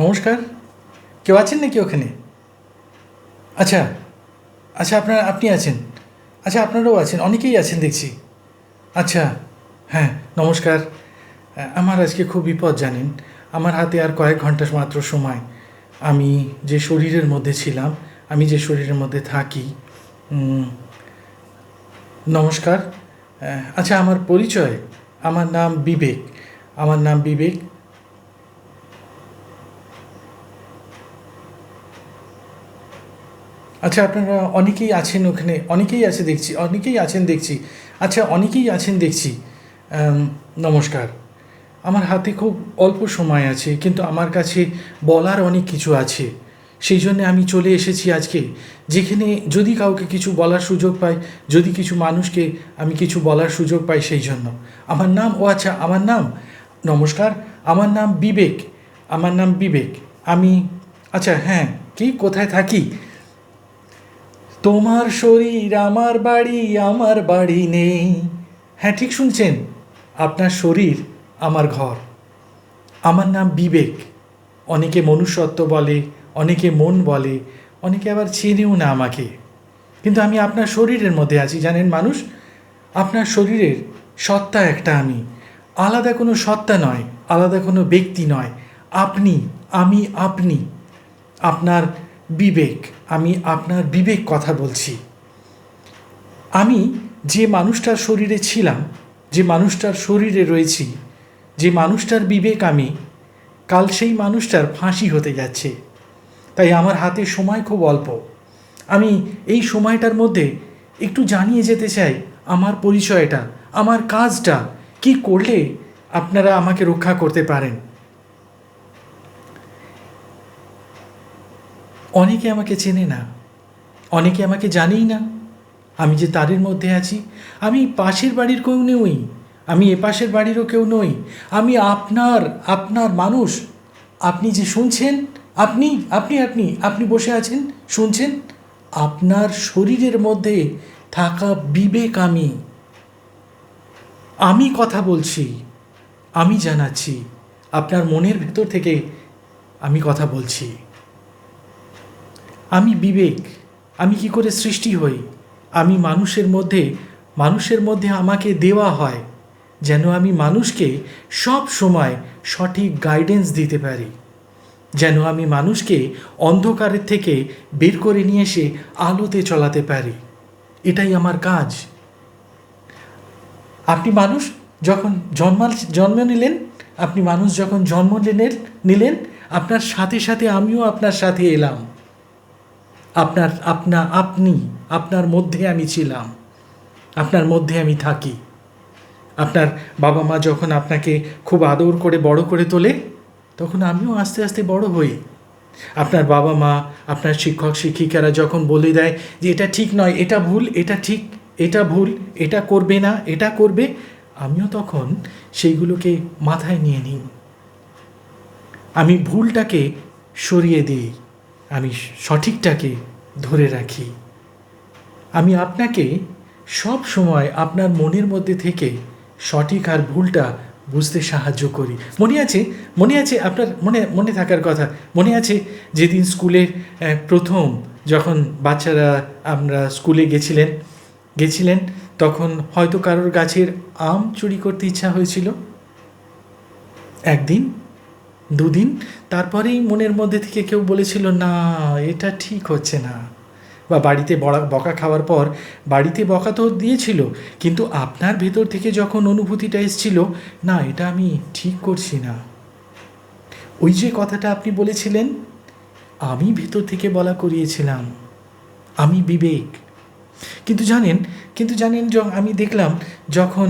নমস্কার। কেউ আছেন নাকি ওখানে? আচ্ছা আচ্ছা আপনার, আপনি আছেন। আচ্ছা আপনারাও আছেন, অনেকেই আছেন দেখছি। আচ্ছা হ্যাঁ নমস্কার। আমার আজকে খুব বিপদ জানেন, আমার হাতে আর কয়েক ঘণ্টা মাত্র সময়। আমি যে শরীরের মধ্যে ছিলাম, আমি যে শরীরের মধ্যে থাকি নমস্কার। আচ্ছা আমার পরিচয়, আমার নাম বিবেক। আমার নাম বিবেক আচ্ছা আপনারা অনেকেই আছেন ওখানে, অনেকেই আছে দেখছি, অনেকেই আছেন দেখছি। আচ্ছা অনেকেই আছেন দেখছি। নমস্কার। আমার হাতে খুব অল্প সময় আছে, কিন্তু আমার কাছে বলার অনেক কিছু আছে। সেই জন্যে আমি চলে এসেছি আজকে, যেখানে যদি কাউকে কিছু বলার সুযোগ পাই, যদি কিছু মানুষকে আমি কিছু বলার সুযোগ পাই সেই জন্য। আমার নাম, ও আচ্ছা আমার নাম, নমস্কার, আমার নাম বিবেক, আমার নাম বিবেক। আমি আচ্ছা হ্যাঁ কি, কোথায় থাকি? তোমার শরীর, আমার বাড়ি আমার বাড়ি নেই। হ্যাঁ ঠিক শুনছেন? আপনার শরীর, আমার ঘর। আমার নাম বিবেক। অনেকে মনুষ্যত্ব বলে, অনেকে মন বলে, অনেকে আবার চেনেও না আমাকে। কিন্তু আমি আপনার শরীরের মধ্যে আছি, জানেন মানুষ? আপনার শরীরের সত্তা একটা আমি। আলাদা কোনো সত্তা নয়, আলাদা কোনো ব্যক্তি নয়। আপনি, আমি, আপনি। আপনার বিবেক, আমি আপনার বিবেক কথা বলছি। আমি যে মানুষটার শরীরে ছিলাম, যে মানুষটার শরীরে রয়েছি, যে মানুষটার বিবেক আমি, কাল সেই মানুষটার ফাঁসি হতে যাচ্ছে। তাই আমার হাতে সময় খুব অল্প। আমি এই সময়টার মধ্যে একটু জানিয়ে যেতে চাই আমার পরিচয়টা, আমার কাজটা, কি করলে আপনারা আমাকে রক্ষা করতে পারেন? অনেকে আমাকে চেনে না। অনেকে আমাকে জানেই না। আমি যে তারের মধ্যে আছি, আমি পাশের বাড়ির কেউ নই, আমি এ পাশের বাড়িরও কেউ নই, আমি আপনার আপনার মানুষ। আপনি যে শুনছেন, আপনি আপনি আপনি আপনি বসে আছেন, শুনছেন? আপনার শরীরের মধ্যে থাকা বিবেক আমি। আমি কথা বলছি, আমি জানাচ্ছি, আপনার মনের ভেতর থেকে আমি কথা বলছি। আমি বিবেক, আমি কি করে সৃষ্টি হই? আমি মানুষের মধ্যে মানুষের মধ্যে আমাকে দেওয়া হয়, যেন আমি মানুষকে সব সময় সঠিক গাইডেন্স দিতে পারি। যেন আমি মানুষকে অন্ধকারের থেকে বের করে নিয়ে এসে আলোতে চলাতে পারি। এটাই আমার কাজ। আপনি মানুষ যখন জন্মাল, জন্ম নিলেন, আপনি মানুষ যখন জন্ম নিলেন নিলেন, আপনার সাথে সাথে আমিও আপনার সাথে এলাম। আপনার, আপনা, আপনি, আপনার মধ্যে আমি ছিলাম। আপনার মধ্যে আমি থাকি। আপনার বাবা মা যখন আপনাকে খুব আদর করে, বড় করে তোলে, তখন আমিও আস্তে আস্তে বড় হই। আপনার বাবা মা, আপনার শিক্ষক, শিক্ষিকারা যখন বলে দেয় যে এটা ঠিক নয়, এটা ভুল, এটা ঠিক, এটা ভুল, এটা করবে না, এটা করবে, আমিও তখন সেইগুলোকে মাথায় নিয়ে নিই। আমি ভুলটাকে সরিয়ে দিই। আমি সঠিকটাকে ধরে রাখি। আমি আপনাকে সব সময় আপনার মনের মধ্যে থেকে সঠিক আর ভুলটা বুঝতে সাহায্য করি। মনে আছে? মনে আছে আপনার মনে মনে থাকার কথা। মনে আছে যেদিন স্কুলের প্রথম যখন বাচ্চারা আমরা স্কুলে গেছিলেন গেছিলেন, তখন হয়তো কারোর গাছের আম চুরি করতে ইচ্ছা হয়েছিল। একদিন দুদিন। তারপরেই মনের মধ্যে থেকে কেউ বলেছিল, না, এটা ঠিক হচ্ছে না। বা বাড়িতে বড়া, বকা খাওয়ার পর বাড়িতে বকা তো দিয়েছিল, কিন্তু আপনার ভেতর থেকে যখন অনুভূতিটা এসছিল, না, এটা আমি ঠিক করছি না। ওই যে কথাটা আপনি বলেছিলেন, আমি ভেতর থেকে বলা করিয়েছিলাম, আমি বিবেক। কিন্তু জানেন কিন্তু জানেন আমি দেখলাম যখন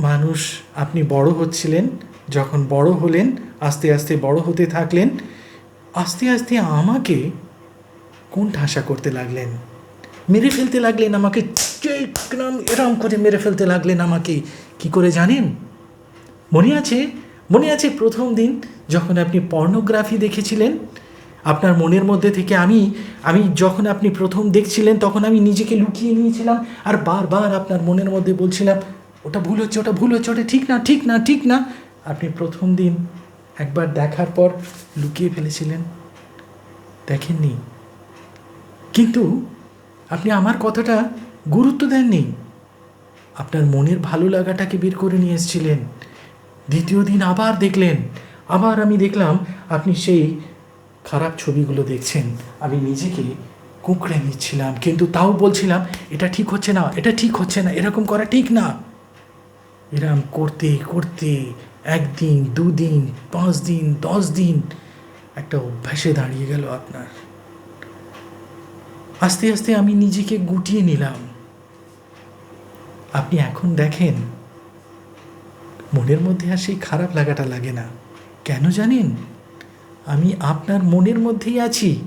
মানুষ আপনি বড় হচ্ছিলেন, যখন বড় হলেন আস্তে আস্তে বড় হতে থাকলেন, আস্তে আস্তে আমাকে কোন ঠাসা করতে লাগলেন। মেরে ফেলতে লাগলেন আমাকে একদম এরম করে মেরে ফেলতে লাগলেন আমাকে, কি করে জানেন? মনে আছে মনে আছে প্রথম দিন যখন আপনি পর্নোগ্রাফি দেখেছিলেন? আপনার মনের মধ্যে থেকে আমি আমি যখন আপনি প্রথম দেখছিলেন, তখন আমি নিজেকে লুকিয়ে নিয়েছিলাম আর বারবার আপনার মনের মধ্যে বলছিলাম, ওটা ভুল হচ্ছে, ওটা ভুল হচ্ছে, ওটা ঠিক না ঠিক না ঠিক না। আপনি প্রথম দিন একবার দেখার পর লুকিয়ে ফেলেছিলেন। দেখেননি। কিন্তু আপনি আমার কথাটা গুরুত্ব দেননি। আপনার মনের ভালো লাগাটাকে বের করে নিয়ে এসেছিলেন। দ্বিতীয় দিন আবার দেখলেন। আবার আমি দেখলাম আপনি সেই খারাপ ছবিগুলো দেখছেন। আমি নিজেকে কুঁকড়ে নিচ্ছিলাম, কিন্তু তাও বলছিলাম, এটা ঠিক হচ্ছে না, এটা ঠিক হচ্ছে না, এরকম করা ঠিক না। এরম করতে করতে একদিন, দুদিন পাঁচ দিন দশ দিন একটা অভ্যাসে দাঁড়িয়ে গেল আপনার। আস্তে আস্তে আমি নিজেকে গুটিয়ে নিলাম। আপনি এখন দেখেন, মনের মধ্যে আর সেই খারাপ লাগাটা লাগে না। কেন জানেন? আমি আপনার মনের মধ্যেই আছি,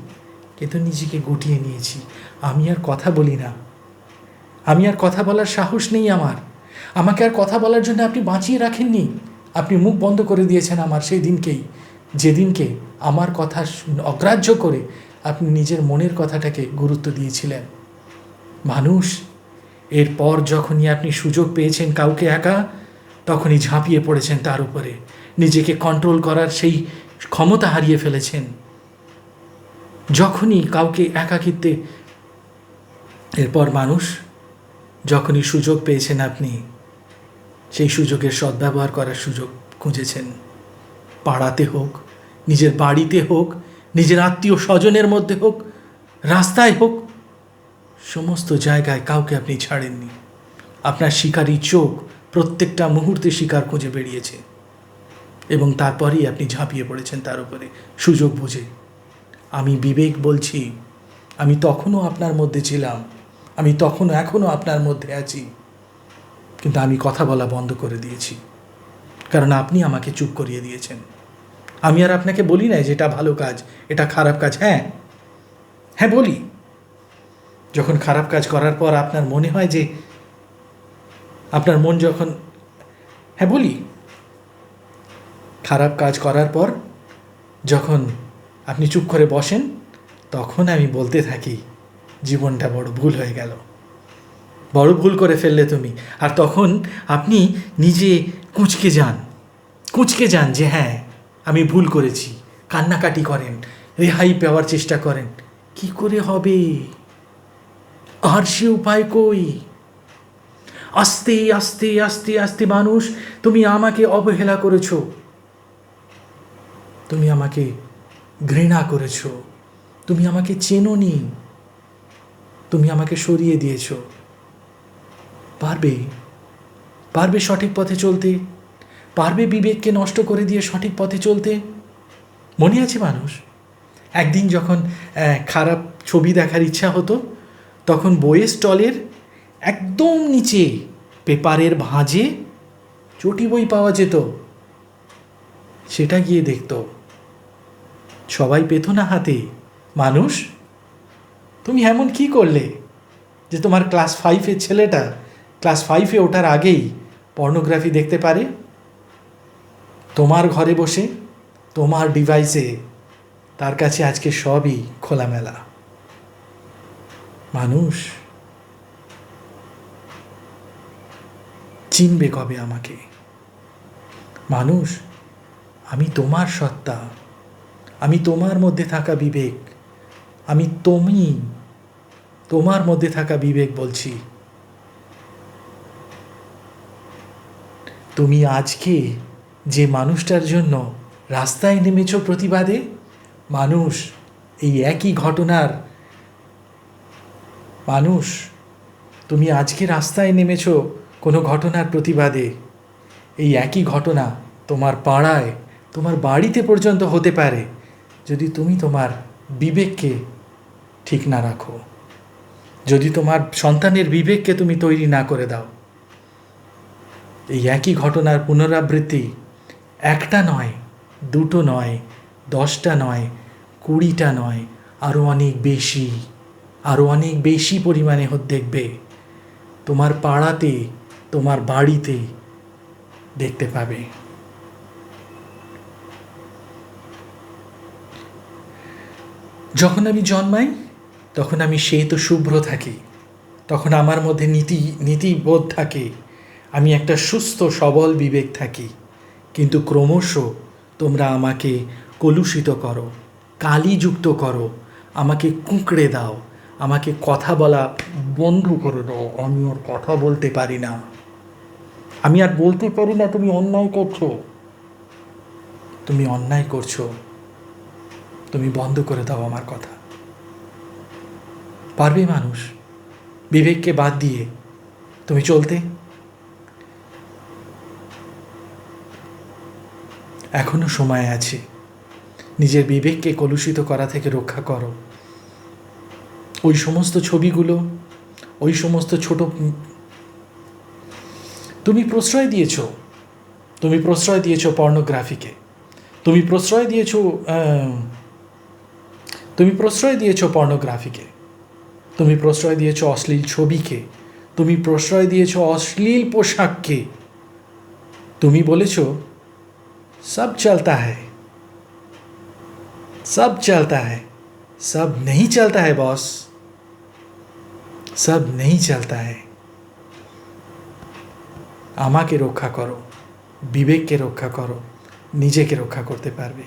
কিন্তু নিজেকে গুটিয়ে নিয়েছি। আমি আর কথা বলি না। আমি আর কথা বলার সাহস নেই আমার। আমাকে আর কথা বলার জন্য আপনি বাঁচিয়ে রাখেননি। আপনি মুখ বন্ধ করে দিয়েছেন আমার সেই দিনকেই, যেদিনকে আমার কথা অগ্রাহ্য করে আপনি নিজের মনের কথাটাকে গুরুত্ব দিয়েছিলেন। মানুষ, এরপর যখনই আপনি সুযোগ পেয়েছেন কাউকে একা, তখনই ঝাঁপিয়ে পড়েছেন তার উপরে। নিজেকে কন্ট্রোল করার সেই ক্ষমতা হারিয়ে ফেলেছেন। যখনই কাউকে একাকিত্বে, এরপর মানুষ, যখনই সুযোগ পেয়েছেন আপনি সেই সুযোগের সদ্ব্যবহার করার সুযোগ খুঁজেছেন। পাড়াতে হোক, নিজের বাড়িতে হোক, নিজের আত্মীয় স্বজনের মধ্যে হোক, রাস্তায় হোক, সমস্ত জায়গায় কাউকে আপনি ছাড়েননি। আপনার শিকারী চোখ প্রত্যেকটা মুহূর্তে শিকার খুঁজে বেরিয়েছে এবং তারপরেই আপনি ঝাঁপিয়ে পড়েছেন তার উপরে। সুযোগ বুঝে। আমি বিবেক বলছি, আমি তখনও আপনার মধ্যে ছিলাম, আমি তখনও এখনও আপনার মধ্যে আছি। কিন্তু আমি কথা বলা বন্ধ করে দিয়েছি। কারণ আপনি আমাকে চুপ করিয়ে দিয়েছেন। আমি আর আপনাকে বলি নাই যে এটা ভালো কাজ, এটা খারাপ কাজ। হ্যাঁ হ্যাঁ বলি। যখন খারাপ কাজ করার পর আপনার মনে হয় যে আপনার মন যখন হ্যাঁ বলি। খারাপ কাজ করার পর যখন আপনি চুপ করে বসেন, তখন আমি বলতে থাকি, জীবনটা বড় ভুল হয়ে গেল। বড় ভুল করে ফেললে তুমি। আর তখন আপনি নিজে কুঁচকে যান। কুঁচকে যান যে হ্যাঁ আমি ভুল করেছি। কান্নাকাটি করেন। রেহাই পাওয়ার চেষ্টা করেন। কি করে হবে? আর সে উপায় কই? আস্তে আস্তে আস্তে আস্তে, মানুষ, তুমি আমাকে অবহেলা করেছ। তুমি আমাকে ঘৃণা করেছ। তুমি আমাকে চেনোনি। তুমি আমাকে সরিয়ে দিয়েছ। পারবে? পারবে সঠিক পথে চলতে? পারবে বিবেককে নষ্ট করে দিয়ে সঠিক পথে চলতে? মনে আছে মানুষ? একদিন যখন খারাপ ছবি দেখার ইচ্ছা হতো, তখন বইয়ের স্টলের একদম নিচে পেপারের ভাঁজে চটি বই পাওয়া যেত। সেটা গিয়ে দেখতো। সবাই পেত না হাতে। মানুষ, তুমি এমন কি করলে যে তোমার ক্লাস ফাইভের ছেলেটা ক্লাস ফাইভে ওঠার আগেই পর্নোগ্রাফি দেখতে পারে। তোমার ঘরে বসে, তোমার ডিভাইসে, তার কাছে আজকে সবই খোলামেলা। মানুষ চিনবে কবে আমাকে। মানুষ, আমি তোমার সত্তা, আমি তোমার মধ্যে থাকা বিবেক, আমি তুমি তোমার মধ্যে থাকা বিবেক বলছি। তুমি আজকে যে মানুষটার জন্য রাস্তায় নেমেছ প্রতিবাদে, মানুষ, এই একই ঘটনার মানুষ, তুমি আজকে রাস্তায় নেমেছ কোনো ঘটনার প্রতিবাদে, এই একই ঘটনা তোমার পাড়ায়, তোমার বাড়িতে পর্যন্ত হতে পারে, যদি তুমি তোমার বিবেককে ঠিক না রাখো, যদি তোমার সন্তানের বিবেককে তুমি তৈরি না করে দাও। এই একই ঘটনার পুনরাবৃত্তি একটা নয়, দুটো নয়, দশটা নয়, কুড়িটা নয় আরও অনেক বেশি আরও অনেক বেশি পরিমাণে দেখবে। তোমার পাড়াতে, তোমার বাড়িতে দেখতে পাবে। যখন আমি জন্মাই, তখন আমি সেই তো শুভ্র থাকি, তখন আমার মধ্যে নীতি, নীতিবোধ থাকে আমি একটা সুস্থ, সবল বিবেক থাকি। কিন্তু ক্রমশ তোমরা আমাকে কলুষিত করো, কালিযুক্ত করো, আমাকে কুঁকড়ে দাও, আমাকে কথা বলা বন্ধ করে দাও। আমি ওর কথা বলতে পারি না। আমি আর বলতে পারি না, তুমি অন্যায় করছ। তুমি অন্যায় করছ। তুমি বন্ধ করে দাও আমার কথা। পারবে মানুষ? বিবেককে বাদ দিয়ে তুমি চলতে? এখনও সময় আছে। নিজের বিবেককে কলুষিত করা থেকে রক্ষা করো। ওই সমস্ত ছবিগুলো, ওই সমস্ত ছোট তুমি প্রশ্রয় দিয়েছ, তুমি প্রশ্রয় দিয়েছ পর্নোগ্রাফিকে তুমি প্রশ্রয় দিয়েছ তুমি প্রশ্রয় দিয়েছ পর্নোগ্রাফিকে তুমি প্রশ্রয় দিয়েছ অশ্লীল ছবিকে। তুমি প্রশ্রয় দিয়েছ অশ্লীল পোশাককে। তুমি বলেছ সব চলতা है सब चलता है सब नहीं चलता है बॉस सब नहीं चलता है আমাকে রক্ষা করো বিবেককে রক্ষা করো নিজেকে রক্ষা করতে পারবে